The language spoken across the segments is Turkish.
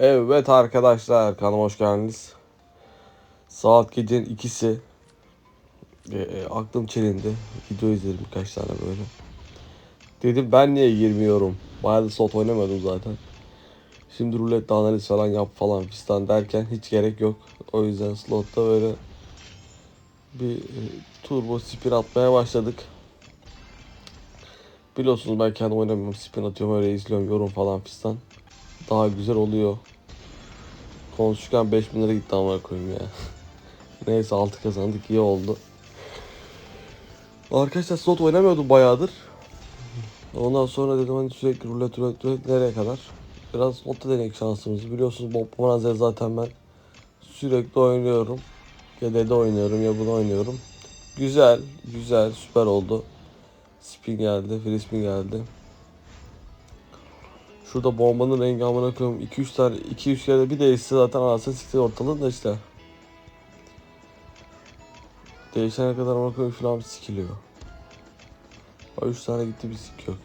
Evet arkadaşlar kanalıma hoş geldiniz. Saat gecenin ikisi. E, e, aklım çelindi. Video izledim birkaç tane böyle. Dedim ben niye girmiyorum? Bayağı da slot oynamıyordum zaten. Şimdi rulet analiz falan yap falan fistan derken hiç gerek yok. O yüzden slotta böyle bir e, turbo spin atmaya başladık. Biliyorsunuz ben kendim oynamıyorum. Spin atıyorum öyle izliyorum yorum falan fistan. Daha güzel oluyor. Konuşurken 5000 lira gitti amına koyayım ya. Neyse 6 kazandık iyi oldu. Arkadaşlar slot oynamıyordum bayağıdır. Ondan sonra dedim hani sürekli rulet rulet rulet nereye kadar? Biraz slotta denedik şansımızı. Biliyorsunuz Bob Bonanza zaten ben sürekli oynuyorum. Ya dede oynuyorum ya bunu oynuyorum. Güzel, güzel, süper oldu. Spin geldi, free spin geldi. Şurada bombanın rengi amına koyayım 2-3 tane 2-3 kere bir değişse zaten anasını siktir ortalığın da işte. Değişene kadar amına koyayım filan sikiliyor. 3 tane gitti bir sik yok.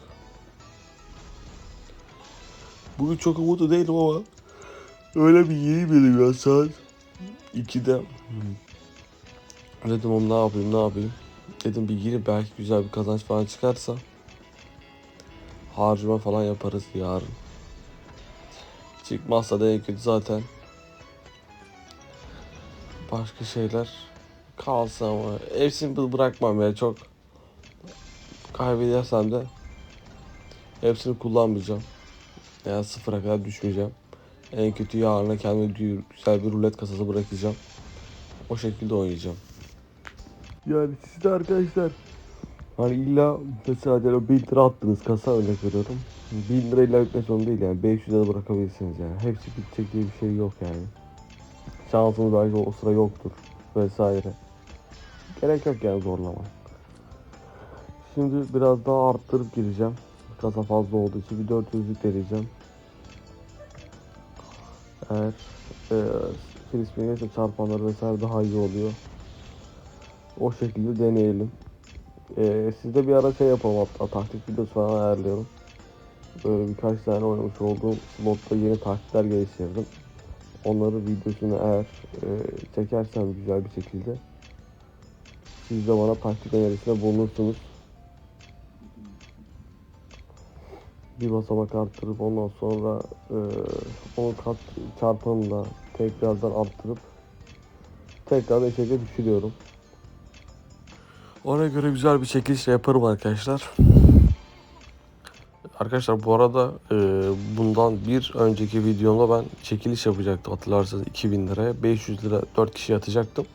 Bugün çok umutlu değilim ama öyle bir yiyeyim dedim ya saat 2'de. Dedim oğlum ne yapayım ne yapayım. Dedim bir girip belki güzel bir kazanç falan çıkarsa harcama falan yaparız yarın. Çıkmazsa da en kötü zaten başka şeyler kalsın ama hepsini bırakmam ya çok kaybedersem de hepsini kullanmayacağım. Yani sıfıra kadar düşmeyeceğim. En kötü yarına kendime güzel bir rulet kasası bırakacağım. O şekilde oynayacağım. Yani siz de arkadaşlar Hani illa mesela diyelim 1000 lira attınız kasa örnek veriyorum. 1000 lira illa bitmek zorunda değil yani 500 lira bırakabilirsiniz yani. Hepsi bitecek diye bir şey yok yani. Şansınız belki o sıra yoktur vesaire. Gerek yok yani zorlama. Şimdi biraz daha arttırıp gireceğim. Kasa fazla olduğu için bir 400'lük deneyeceğim. Eğer e, gelirse çarpanlar vesaire daha iyi oluyor. O şekilde deneyelim. Ee, sizde bir ara şey yapalım hatta taktik videosu falan ayarlıyorum. Böyle birkaç tane oynamış olduğum slotta yeni taktikler geliştirdim. Onları videosunu eğer e, çekersem güzel bir şekilde siz de bana taktik önerisinde bulunursunuz. Bir basamak arttırıp ondan sonra e, onu kat çarpanını tekrardan arttırıp tekrar eşek'e düşürüyorum. Ona göre güzel bir çekiliş yaparım arkadaşlar. Arkadaşlar bu arada e, bundan bir önceki videomda ben çekiliş yapacaktım hatırlarsanız 2000 liraya 500 lira 4 kişi atacaktım.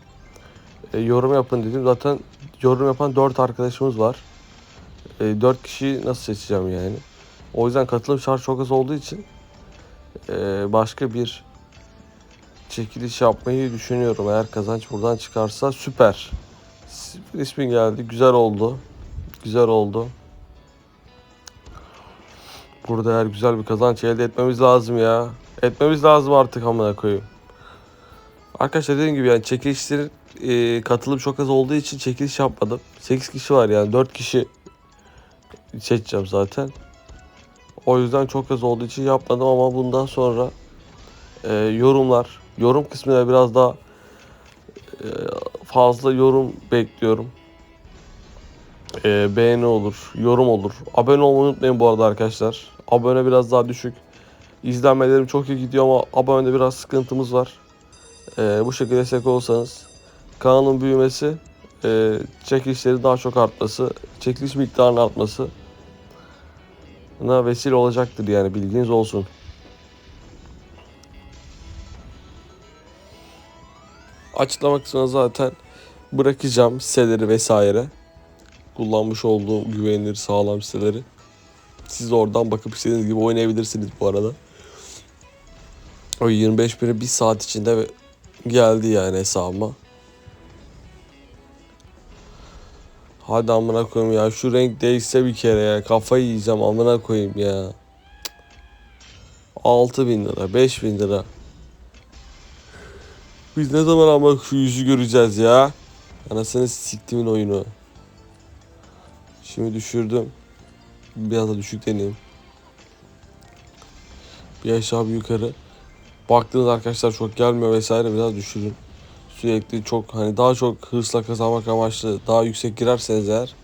E, yorum yapın dedim zaten yorum yapan 4 arkadaşımız var. E, 4 kişi nasıl seçeceğim yani. O yüzden katılım şart çok az olduğu için e, başka bir çekiliş yapmayı düşünüyorum. Eğer kazanç buradan çıkarsa süper. İsmin geldi. Güzel oldu. Güzel oldu. Burada eğer güzel bir kazanç elde etmemiz lazım ya. Etmemiz lazım artık amına koyayım. Arkadaşlar dediğim gibi yani çekilişlerin e, katılım çok az olduğu için çekiliş yapmadım. 8 kişi var yani 4 kişi seçeceğim zaten. O yüzden çok az olduğu için yapmadım ama bundan sonra e, yorumlar, yorum kısmına biraz daha fazla yorum bekliyorum. E, beğeni olur, yorum olur. Abone olmayı unutmayın bu arada arkadaşlar. Abone biraz daha düşük. İzlenmelerim çok iyi gidiyor ama abonede biraz sıkıntımız var. E, bu şekilde destek olsanız kanalın büyümesi, e, çekilişlerin daha çok artması, çekiliş miktarının artması na vesile olacaktır yani bilginiz olsun. Açıklama kısmına zaten bırakacağım siteleri vesaire. Kullanmış olduğum güvenilir sağlam siteleri. Siz oradan bakıp istediğiniz gibi oynayabilirsiniz bu arada. O 25 bini bir saat içinde geldi yani hesabıma. Hadi amına koyayım ya şu renk değişse bir kere ya kafayı yiyeceğim amına koyayım ya. 6000 lira 5000 lira. Biz ne zaman ama şu yüzü göreceğiz ya. Anasını siktimin oyunu. Şimdi düşürdüm. Biraz da düşük deneyim. Bir aşağı bir yukarı. baktığınız arkadaşlar çok gelmiyor vesaire biraz düşürün. Sürekli çok hani daha çok hırsla kazanmak amaçlı daha yüksek girerseniz eğer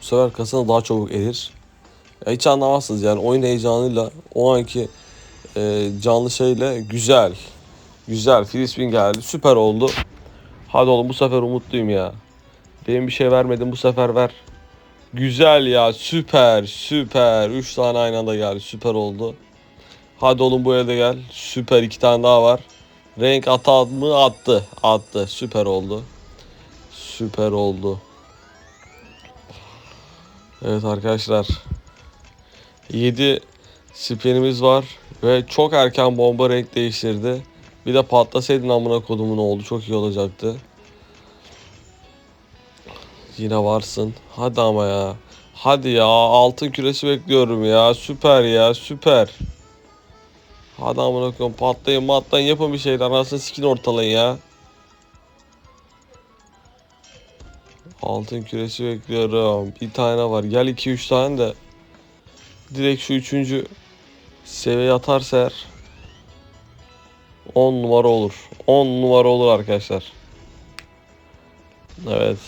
bu sefer kasanız daha çabuk erir. Ya hiç anlamazsınız yani oyun heyecanıyla o anki e, canlı şeyle güzel. Güzel. Frisbee geldi. Süper oldu. Hadi oğlum bu sefer umutluyum ya. Benim bir şey vermedin bu sefer ver. Güzel ya süper süper. 3 tane aynı anda geldi süper oldu. Hadi oğlum bu elde gel. Süper iki tane daha var. Renk ata mı attı. Attı süper oldu. Süper oldu. Evet arkadaşlar. 7 spinimiz var. Ve çok erken bomba renk değiştirdi. Bir de patlasaydın amına kodumun oldu. Çok iyi olacaktı. Yine varsın. Hadi ama ya. Hadi ya. Altın küresi bekliyorum ya. Süper ya. Süper. Hadi amına koyayım. Patlayın matlayın. Yapın bir şeyler. Anasını sikin ortalayın ya. Altın küresi bekliyorum. Bir tane var. Gel 2-3 tane de. Direkt şu üçüncü seviye atarsa eğer 10 numara olur. 10 numara olur arkadaşlar. Evet.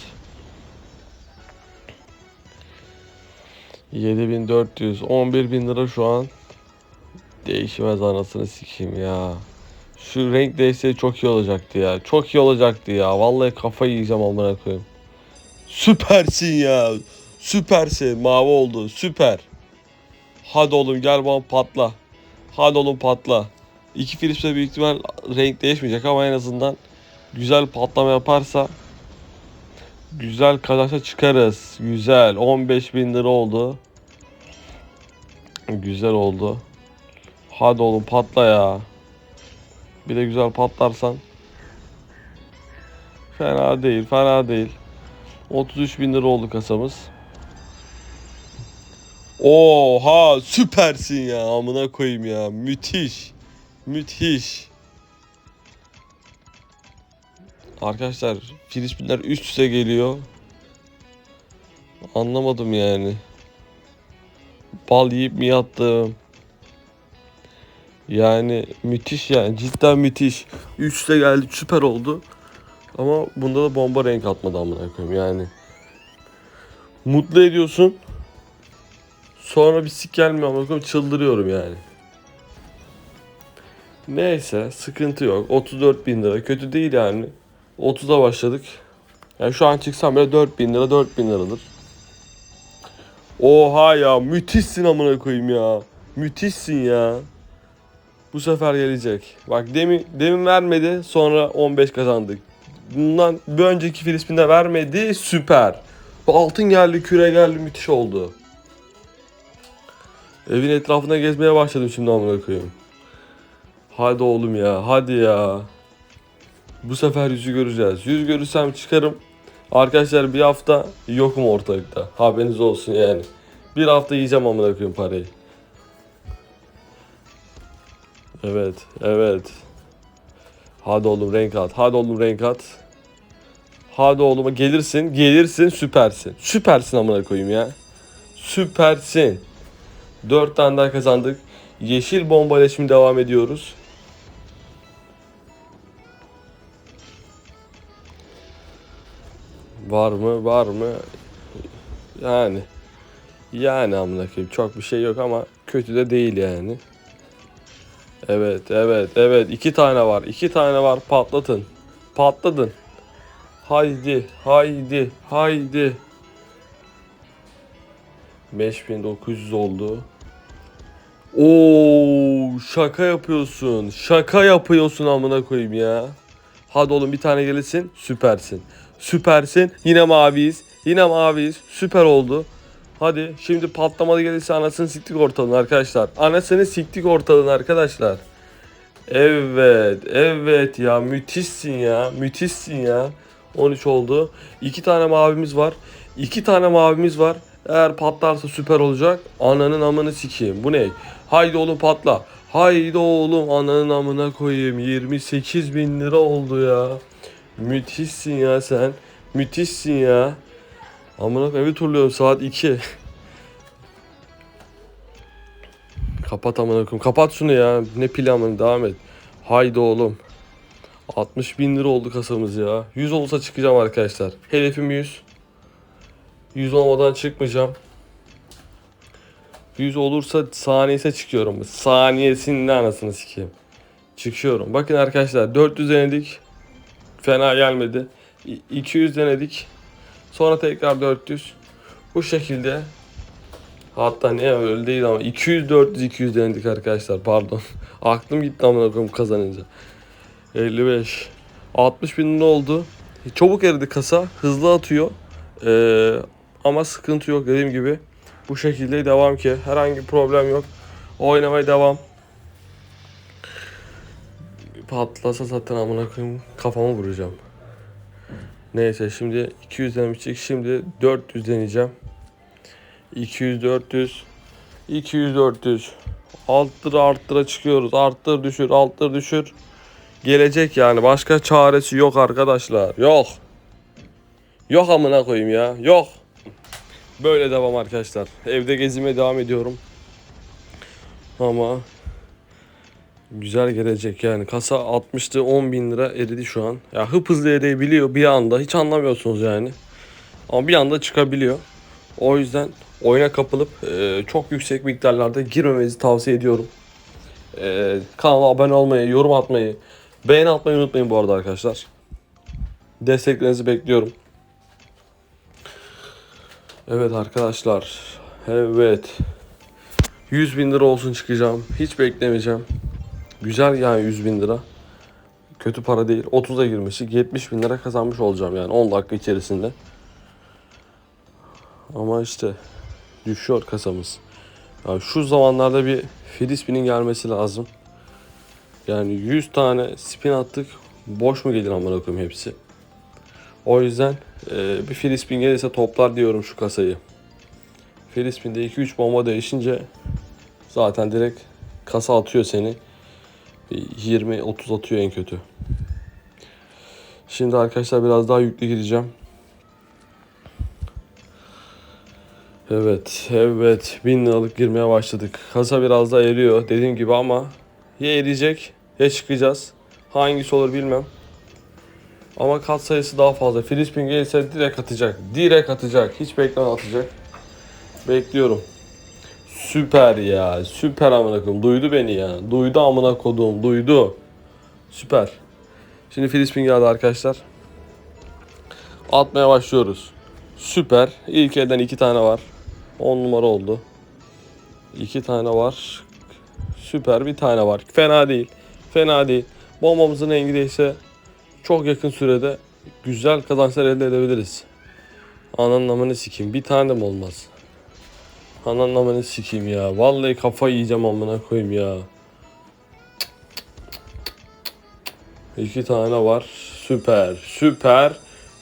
7400 11000 lira şu an değişmez anasını sikeyim ya. Şu renk değişse çok iyi olacaktı ya. Çok iyi olacaktı ya. Vallahi kafayı yiyeceğim amına koyayım. Süpersin ya. Süpersin. Mavi oldu. Süper. Hadi oğlum gel bana patla. Hadi oğlum patla. İki Philips'e büyük ihtimal renk değişmeyecek ama en azından güzel patlama yaparsa güzel kazançla çıkarız. Güzel. 15 bin lira oldu. Güzel oldu. Hadi oğlum patla ya. Bir de güzel patlarsan. Fena değil, fena değil. 33 bin lira oldu kasamız. Oha süpersin ya amına koyayım ya müthiş müthiş. Arkadaşlar Filipinler üst üste geliyor. Anlamadım yani. Bal yiyip mi yattım? Yani müthiş yani cidden müthiş. Üste geldi süper oldu. Ama bunda da bomba renk atmadı amına koyayım yani. Mutlu ediyorsun. Sonra bir sik gelmiyor bakıyorum çıldırıyorum yani. Neyse sıkıntı yok. 34 bin lira kötü değil yani. 30'a başladık. Yani şu an çıksam bile 4 bin lira 4 bin liradır. Oha ya müthişsin amına koyayım ya. Müthişsin ya. Bu sefer gelecek. Bak demin, demin vermedi sonra 15 kazandık. Bundan bir önceki Filistin'de vermedi süper. Altın geldi küre geldi müthiş oldu. Evin etrafına gezmeye başladım şimdi amına koyayım. Hadi oğlum ya, hadi ya. Bu sefer yüzü göreceğiz. Yüz görürsem çıkarım. Arkadaşlar bir hafta yokum ortalıkta. Haberiniz olsun yani. Bir hafta yiyeceğim amına koyayım parayı. Evet, evet. Hadi oğlum renk at. Hadi oğlum renk at. Hadi oğlum gelirsin, gelirsin, süpersin. Süpersin amına koyayım ya. Süpersin. 4 tane daha kazandık. Yeşil bomba ile şimdi devam ediyoruz. Var mı? Var mı? Yani. Yani amına koyayım çok bir şey yok ama kötü de değil yani. Evet, evet, evet. iki tane var. iki tane var. Patlatın. Patladın. Haydi, haydi, haydi. 5900 oldu. Oo şaka yapıyorsun. Şaka yapıyorsun amına koyayım ya. Hadi oğlum bir tane gelirsin. Süpersin. Süpersin. Yine maviyiz. Yine maviyiz. Süper oldu. Hadi şimdi patlamalı gelirse anasını siktik ortalığını arkadaşlar. Anasını siktik ortalığını arkadaşlar. Evet. Evet ya müthişsin ya. Müthişsin ya. 13 oldu. 2 tane mavimiz var. 2 tane mavimiz var. Eğer patlarsa süper olacak. Ananın amını sikeyim. Bu ne? Haydi oğlum patla. Haydi oğlum ananın amına koyayım. 28 bin lira oldu ya. Müthişsin ya sen. Müthişsin ya. Amına bir turluyorum saat 2. Kapat amına koyayım. Kapat şunu ya. Ne pili amına devam et. Haydi oğlum. 60 bin lira oldu kasamız ya. 100 olsa çıkacağım arkadaşlar. Hedefim 100. 100 olmadan çıkmayacağım. 100 olursa saniyese çıkıyorum. Saniyesinde anasını sikeyim. Çıkıyorum. Bakın arkadaşlar 400 denedik. Fena gelmedi. İ- 200 denedik. Sonra tekrar 400. Bu şekilde Hatta ne öyle değil ama 200 400 200 denedik arkadaşlar pardon. Aklım gitti amına koyayım kazanınca. 55 60 bin lira oldu. Çabuk eridi kasa. Hızlı atıyor. Ee, ama sıkıntı yok dediğim gibi. Bu şekilde devam ki. Herhangi bir problem yok. Oynamaya devam. Patlasa zaten amına koyayım kafamı vuracağım. Neyse şimdi 200 denemiştik. Şimdi 400 deneyeceğim. 200 400 200 400 arttıra arttıra çıkıyoruz. Arttır düşür, arttır düşür. Gelecek yani. Başka çaresi yok arkadaşlar. Yok. Yok amına koyayım ya. Yok. Böyle devam arkadaşlar. Evde gezime devam ediyorum. Ama güzel gelecek yani. Kasa 60'tı 10 bin lira eridi şu an. Ya hıp hızlı eriyebiliyor bir anda. Hiç anlamıyorsunuz yani. Ama bir anda çıkabiliyor. O yüzden oyuna kapılıp e, çok yüksek miktarlarda girmemenizi tavsiye ediyorum. E, kanala abone olmayı, yorum atmayı, beğeni atmayı unutmayın bu arada arkadaşlar. Desteklerinizi bekliyorum. Evet arkadaşlar. Evet. 100 bin lira olsun çıkacağım. Hiç beklemeyeceğim. Güzel yani 100 bin lira. Kötü para değil. 30'a girmiştik. 70 bin lira kazanmış olacağım yani 10 dakika içerisinde. Ama işte düşüyor kasamız. Ya şu zamanlarda bir free spin'in gelmesi lazım. Yani 100 tane spin attık. Boş mu gelir amına koyayım hepsi. O yüzden e, bir free spin gelirse toplar diyorum şu kasayı. Free spin'de 2-3 bomba değişince zaten direkt kasa atıyor seni. 20-30 atıyor en kötü. Şimdi arkadaşlar biraz daha yüklü gideceğim. Evet, evet. Bin liralık girmeye başladık. Kasa biraz da eriyor dediğim gibi ama ya eriyecek ya çıkacağız. Hangisi olur bilmem. Ama kat sayısı daha fazla. Filispin gelirse direkt atacak. Direkt atacak. Hiç bekleme atacak. Bekliyorum. Süper ya. Süper amına koyayım. Duydu beni ya. Duydu amına koduğum. Duydu. Süper. Şimdi Filispin geldi arkadaşlar. Atmaya başlıyoruz. Süper. İlk elden iki tane var. 10 numara oldu. İki tane var. Süper bir tane var. Fena değil. Fena değil. Bombamızın rengi değilse çok yakın sürede güzel kazançlar elde edebiliriz. Ananın amını sikeyim. Bir tane de mi olmaz? Ananın amını sikeyim ya. Vallahi kafa yiyeceğim amına koyayım ya. İki tane var. Süper. Süper.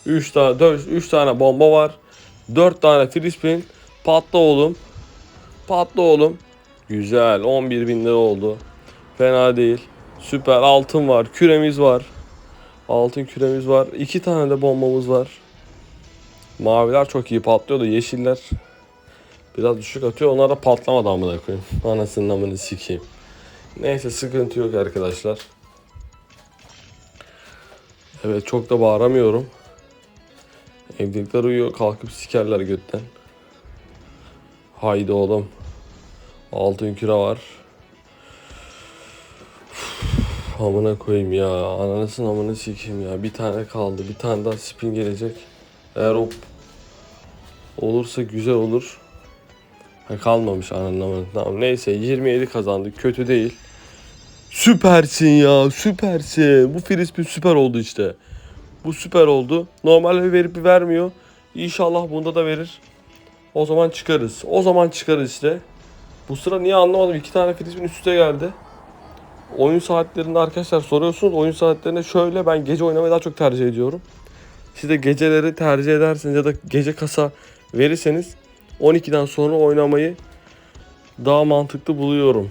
Üç tane, dört, üç tane bomba var. Dört tane frispin. Patla oğlum. Patla oğlum. Güzel. 11 bin lira oldu. Fena değil. Süper. Altın var. Küremiz var. Altın küremiz var. İki tane de bombamız var. Maviler çok iyi patlıyor da yeşiller biraz düşük atıyor. Onlar da patlamadı amına koyayım. Anasının amını sikeyim. Neyse sıkıntı yok arkadaşlar. Evet çok da bağıramıyorum. Evdekiler uyuyor kalkıp sikerler götten. Haydi oğlum. Altın küre var. Üf, Amına koyayım ya. Ananısın amını sikeyim ya. Bir tane kaldı. Bir tane daha spin gelecek. Eğer o olursa güzel olur. Ha, kalmamış amını. Tamam neyse 27 kazandık. Kötü değil. Süpersin ya. Süpersin. Bu frisbee süper oldu işte. Bu süper oldu. Normalde verip vermiyor. İnşallah bunda da verir. O zaman çıkarız. O zaman çıkarız işte. Bu sıra niye anlamadım. İki tane frisbee üst üste geldi. Oyun saatlerinde arkadaşlar soruyorsunuz. Oyun saatlerinde şöyle ben gece oynamayı daha çok tercih ediyorum. Siz de geceleri tercih ederseniz ya da gece kasa verirseniz 12'den sonra oynamayı daha mantıklı buluyorum.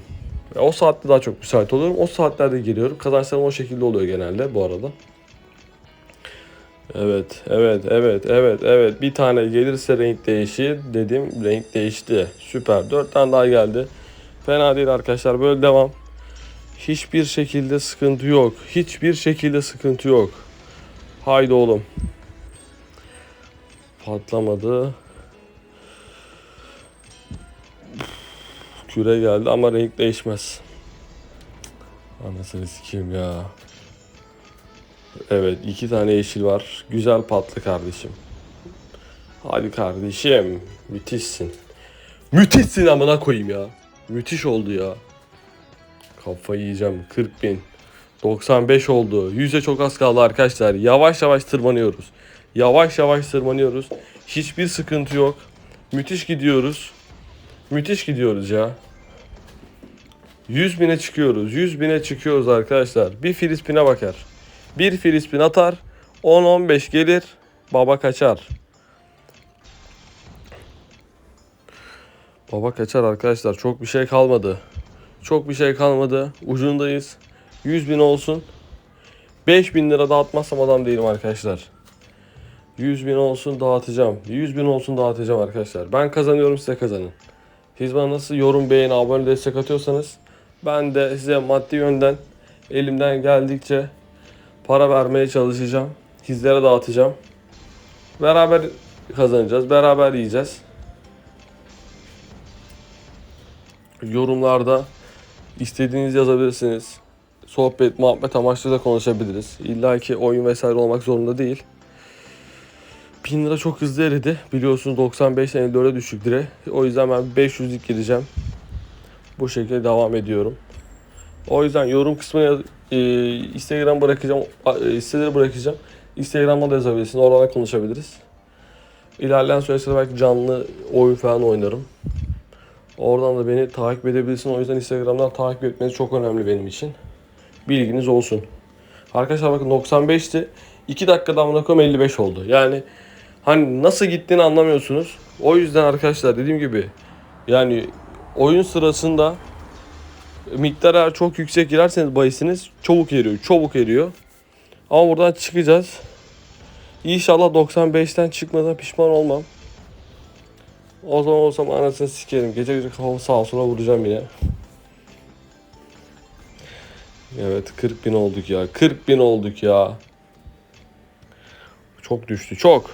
Ve o saatte daha çok müsait oluyorum. O saatlerde giriyorum. Kazançlarım o şekilde oluyor genelde bu arada. Evet, evet, evet, evet, evet. Bir tane gelirse renk değişir dedim. Renk değişti. Süper. Dört tane daha geldi. Fena değil arkadaşlar. Böyle devam. Hiçbir şekilde sıkıntı yok. Hiçbir şekilde sıkıntı yok. Haydi oğlum. Patlamadı. Küre geldi ama renk değişmez. Anasını sikeyim ya. Evet iki tane yeşil var. Güzel patlı kardeşim. Hadi kardeşim. Müthişsin. Müthişsin amına koyayım ya. Müthiş oldu ya. Kafayı yiyeceğim. 40 bin. 95 oldu. 100'e çok az kaldı arkadaşlar. Yavaş yavaş tırmanıyoruz. Yavaş yavaş tırmanıyoruz. Hiçbir sıkıntı yok. Müthiş gidiyoruz. Müthiş gidiyoruz ya. 100 bine çıkıyoruz. 100 bine çıkıyoruz arkadaşlar. Bir Filispin'e bakar. Bir Filispin atar. 10-15 gelir. Baba kaçar. Baba kaçar arkadaşlar. Çok bir şey kalmadı. Çok bir şey kalmadı. Ucundayız. 100 bin olsun. 5 bin lira dağıtmazsam adam değilim arkadaşlar. 100 bin olsun dağıtacağım. 100 bin olsun dağıtacağım arkadaşlar. Ben kazanıyorum size kazanın. Siz bana nasıl yorum, beğeni, abone, destek atıyorsanız ben de size maddi yönden elimden geldikçe para vermeye çalışacağım. Sizlere dağıtacağım. Beraber kazanacağız. Beraber yiyeceğiz. Yorumlarda istediğiniz yazabilirsiniz. Sohbet, muhabbet amaçlı da konuşabiliriz. İlla ki oyun vesaire olmak zorunda değil. 1000 lira çok hızlı eridi. Biliyorsunuz 95'ten 54'e düştük dire. O yüzden ben 500'lük gideceğim. Bu şekilde devam ediyorum. O yüzden yorum kısmına e, Instagram bırakacağım. E, siteleri bırakacağım. Instagram'da da yazabilirsiniz. Oradan konuşabiliriz. İlerleyen süreçte belki canlı oyun falan oynarım. Oradan da beni takip edebilirsin. O yüzden Instagram'dan takip etmeniz çok önemli benim için. Bilginiz olsun. Arkadaşlar bakın 95'ti. 2 dakikada amına koyayım 55 oldu. Yani hani nasıl gittiğini anlamıyorsunuz. O yüzden arkadaşlar dediğim gibi yani oyun sırasında miktar eğer çok yüksek girerseniz bahisiniz çabuk eriyor. Çabuk eriyor. Ama buradan çıkacağız. İnşallah 95'ten çıkmadan pişman olmam. O zaman olsam anasını sikerim. Gece gece kafamı sağa sola vuracağım yine. Evet 40 bin olduk ya. 40 bin olduk ya. Çok düştü çok.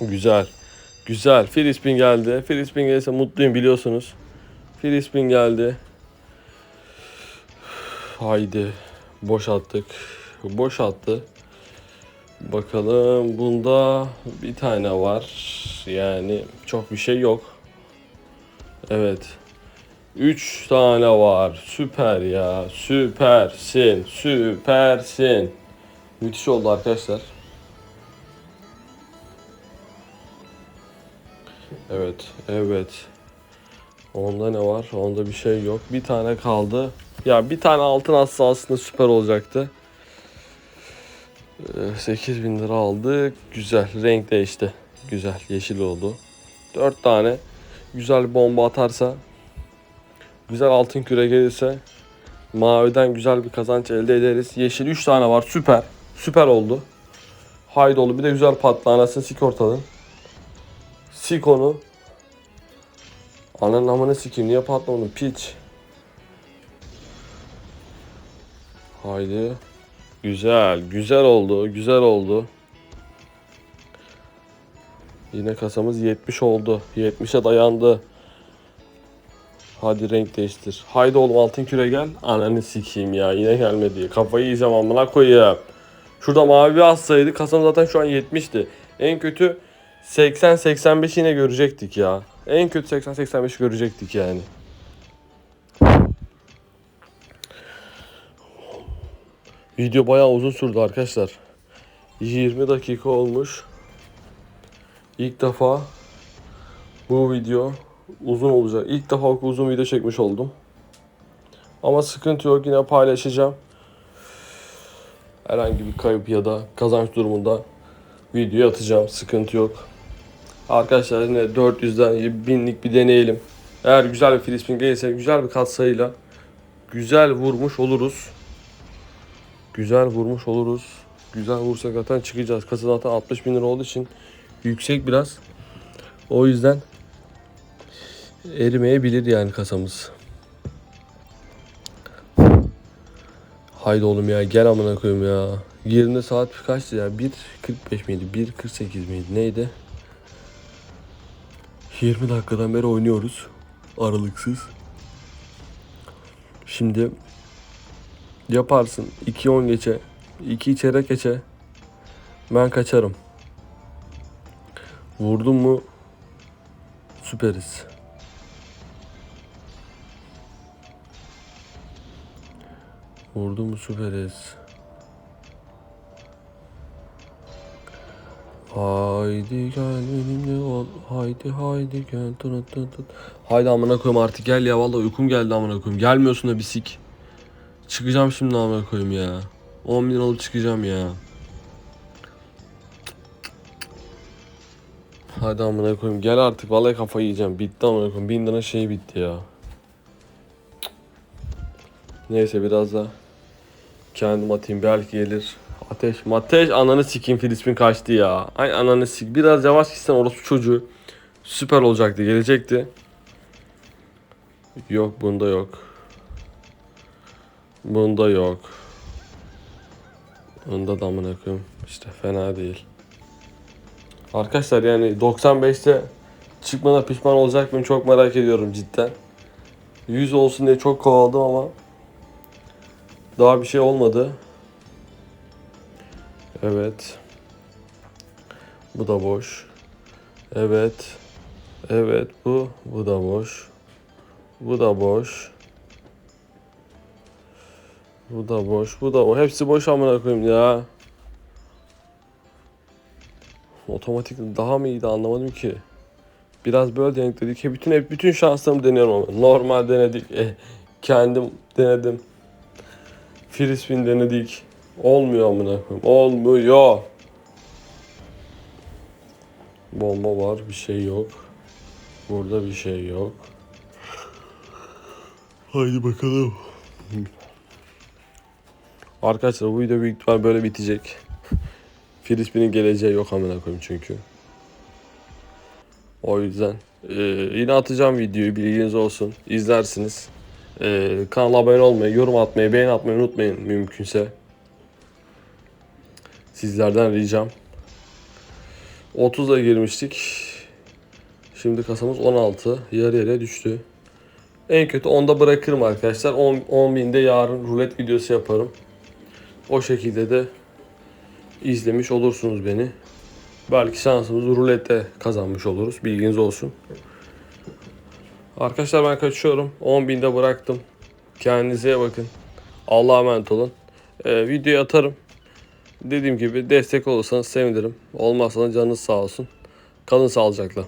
Güzel. Güzel. Filispin geldi. Filispin gelirse mutluyum biliyorsunuz. Filispin geldi. Haydi. Boşalttık. Boşalttı. Bakalım bunda bir tane var. Yani çok bir şey yok. Evet. 3 tane var. Süper ya. Süpersin. Süpersin. Müthiş oldu arkadaşlar. Evet. Evet. Onda ne var? Onda bir şey yok. Bir tane kaldı. Ya bir tane altın atsa aslında süper olacaktı. 8 bin lira aldık. Güzel. Renk değişti. Güzel. Yeşil oldu. 4 tane güzel bomba atarsa güzel altın küre gelirse maviden güzel bir kazanç elde ederiz. Yeşil 3 tane var. Süper. Süper oldu. Haydi oldu. Bir de güzel patla. Anasını sik ortadan. Sik onu. Ananın amını sikeyim. Niye patlamadı? Piç. Haydi. Güzel, güzel oldu, güzel oldu. Yine kasamız 70 oldu. 70'e dayandı. Hadi renk değiştir. Haydi oğlum altın küre gel. Ananı sikeyim ya yine gelmedi. Kafayı yiyeceğim amına koyayım. Şurada mavi bir atsaydı kasam zaten şu an 70'ti. En kötü 80-85 yine görecektik ya. En kötü 80-85 görecektik yani. Video bayağı uzun sürdü arkadaşlar. 20 dakika olmuş. İlk defa bu video uzun olacak. İlk defa uzun video çekmiş oldum. Ama sıkıntı yok yine paylaşacağım. Herhangi bir kayıp ya da kazanç durumunda video atacağım. Sıkıntı yok. Arkadaşlar yine 400'den binlik bir deneyelim. Eğer güzel bir Filispin gelirse güzel bir katsayıyla güzel vurmuş oluruz. Güzel vurmuş oluruz. Güzel vursak zaten çıkacağız. Kasa zaten 60 bin lira olduğu için yüksek biraz. O yüzden erimeyebilir yani kasamız. Haydi oğlum ya gel amına koyayım ya. Yerinde saat kaçtı ya? 1.45 miydi? 1.48 miydi? Neydi? 20 dakikadan beri oynuyoruz. Aralıksız. Şimdi yaparsın. 2.10 geçe. 2 çeyrek geçe. Ben kaçarım. Vurdum mu süperiz. Vurdum mu süperiz. Haydi gel benimle ol. Haydi haydi gel. Tut tut tut. Haydi amına koyayım artık gel ya vallahi uykum geldi amına koyayım. Gelmiyorsun da bir sik. Çıkacağım şimdi amına koyayım ya. 10 bin alıp çıkacağım ya. Hadi amına koyayım gel artık vallahi kafayı yiyeceğim. Bitti amına koyayım. Bin lira şey bitti ya. Neyse biraz da kendim atayım belki gelir. Ateş ateş ananı sikeyim Filispin kaçtı ya. Ay ananı sik. Biraz yavaş gitsen orası çocuğu. Süper olacaktı gelecekti. Yok bunda yok. Bunda yok. Bunda da amına koyayım. İşte fena değil. Arkadaşlar yani 95'te çıkmana pişman olacak mıyım çok merak ediyorum cidden. 100 olsun diye çok kovaladım ama daha bir şey olmadı. Evet. Bu da boş. Evet. Evet bu. Bu da boş. Bu da boş. Bu da boş. Bu da boş. Hepsi boş amına koyayım ya. Otomatik daha mı iyiydi anlamadım ki. Biraz böyle denedik dedik. Hep bütün hep bütün şanslarımı deniyorum ama. Normal denedik. Eh, kendim denedim. Spin denedik. Olmuyor amına koyayım. Olmuyor. Bomba var, bir şey yok. Burada bir şey yok. Haydi bakalım. Arkadaşlar bu video büyük ihtimal böyle bitecek. Frisbee'nin geleceği yok amına koyayım çünkü. O yüzden e, yine atacağım videoyu bilginiz olsun. İzlersiniz. E, kanala abone olmayı, yorum atmayı, beğeni atmayı unutmayın mümkünse. Sizlerden ricam. 30'a girmiştik. Şimdi kasamız 16. Yarı yarıya düştü. En kötü 10'da bırakırım arkadaşlar. 10, 10 binde yarın rulet videosu yaparım. O şekilde de izlemiş olursunuz beni. Belki şansımızı rulette kazanmış oluruz. Bilginiz olsun. Arkadaşlar ben kaçıyorum. 10 binde bıraktım. Kendinize bakın. Allah'a emanet olun. Ee, videoyu atarım. Dediğim gibi destek olursanız sevinirim. Olmazsa canınız sağ olsun. Kalın sağlıcakla.